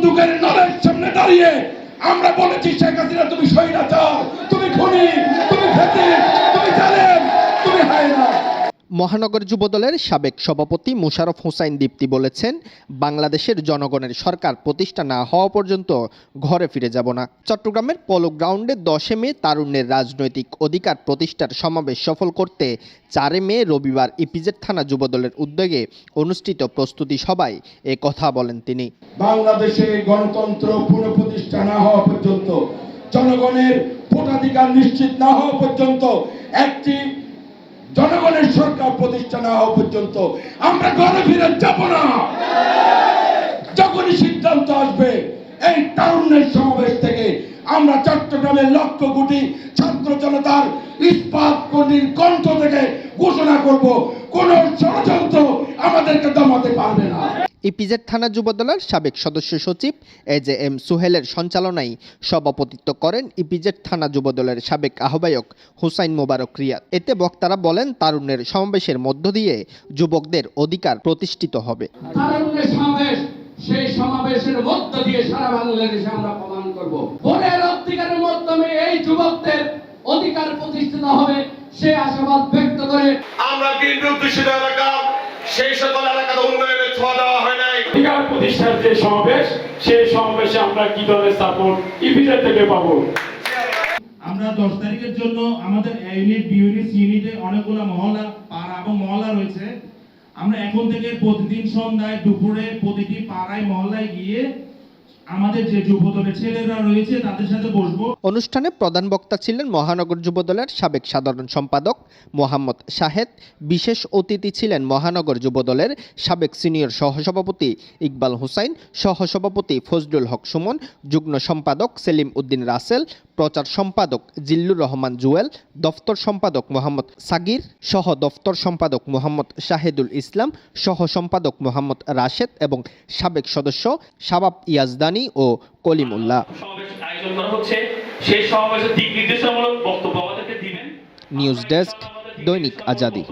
বন্দুকের নলের সামনে দাঁড়িয়ে আমরা বলেছি শেখ হাসিনা তুমি সৈরাচার তুমি খুনি তুমি ফেসিস্ট তুমি জালেম তুমি হায়না মহানগর যুবদলের সাবেক সভাপতি মুশারফ হুসাইন দীপ্তি বলেছেন, বাংলাদেশের জনগণের সরকার প্রতিষ্ঠা না হওয়া পর্যন্ত ঘরে ফিরে যাব না। চট্টগ্রামের পলো গ্রাউন্ডে দশে মে তারুণ্যের রাজনৈতিক অধিকার প্রতিষ্ঠার সমাবেশ সফল করতে চারে মে রবিবার ইপিজেড থানা যুবদলের উদ্যোগে অনুষ্ঠিত প্রস্তুতি সভায় এ কথা বলেন তিনি। বাংলাদেশে গণতন্ত্র পুনঃপ্রতিষ্ঠা না হওয়া পর্যন্ত, জনগণের ভোটাধিকার নিশ্চিত না হওয়া পর্যন্ত একটি জনগণের সরকার প্রতিষ্ঠা না হওয়া পর্যন্ত আমরা ঘরে ফিরে যাব না। যখনই সিদ্ধান্ত আসবে, এই তারুণ্যের সমাবেশ থেকে আমরা চট্টগ্রামের লক্ষ কোটি ছাত্র জনতার ইস্পাত কর্মীর কণ্ঠ থেকে ঘোষণা করব, কোন ষড়যন্ত্র আমাদেরকে দমাতে পারবে না। ইপিজেড থানা যুবদলের সাবেক সদস্য সচিব এ জে এম সুহেলের সঞ্চালনায় সভাপতিত্ব করেন ইপিজেড থানা যুবদলের সাবেক আহ্বায়ক হুসাইন মোবারক রিয়াদ। এতে বক্তারা বলেন তারুণ্যের সমাবেশের মধ্য দিয়ে যুবকদের অধিকার প্রতিষ্ঠিত হবে। তারুণ্যের সমাবেশ সেই সমাবেশের মধ্য দিয়ে সারা বাংলাদেশে আমরা প্রমাণ করব। ভোটের অধিকারের মাধ্যমে এই যুবকদের অধিকার প্রতিষ্ঠিত হবে সে আশাবাদ ব্যক্ত করে। আমরা কেন্দ্র অধ্যুষিত এলাকা প্রতিষ্ঠার যে সমাবেশ, সেই সমাবেশে আমরা কি ধরনের সাপোর্ট ইপিজেড থেকে পাবো? আমরা দশ তারিখের জন্য আমাদের ইউনিট বি ইউনিটে অনেকগুলো মহলা, পাড়া এবং মহলা রয়েছে। আমরা এখন থেকে প্রতিদিন সন্ধ্যায় দুপুরে প্রতিটি পাড়ায় মহলায় গিয়ে অনুষ্ঠানে প্রধান বক্তা ছিলেন মহানগর যুবদলের সাবেক সাধারণ সম্পাদক মোহাম্মদ শাহেদ। বিশেষ অতিথি ছিলেন মহানগর যুবদলের সাবেক সিনিয়র সহসভাপতি ইকবাল হুসাইন, সহসভাপতি ফজলুল হক সুমন, যুগ্ম সম্পাদক সেলিম উদ্দিন রাসেল, প্রচার সম্পাদক জিল্লুর রহমান জুয়েল, দফতর সম্পাদক মোহাম্মদ সাগির, সহ দফতর সম্পাদক মোহাম্মদ শাহেদুল ইসলাম, সহ সম্পাদক মোহাম্মদ রাশেদ এবং সাবেক সদস্য শাবাব ইয়াজদানি ও Kalimullah. News desk Dainik Azadi.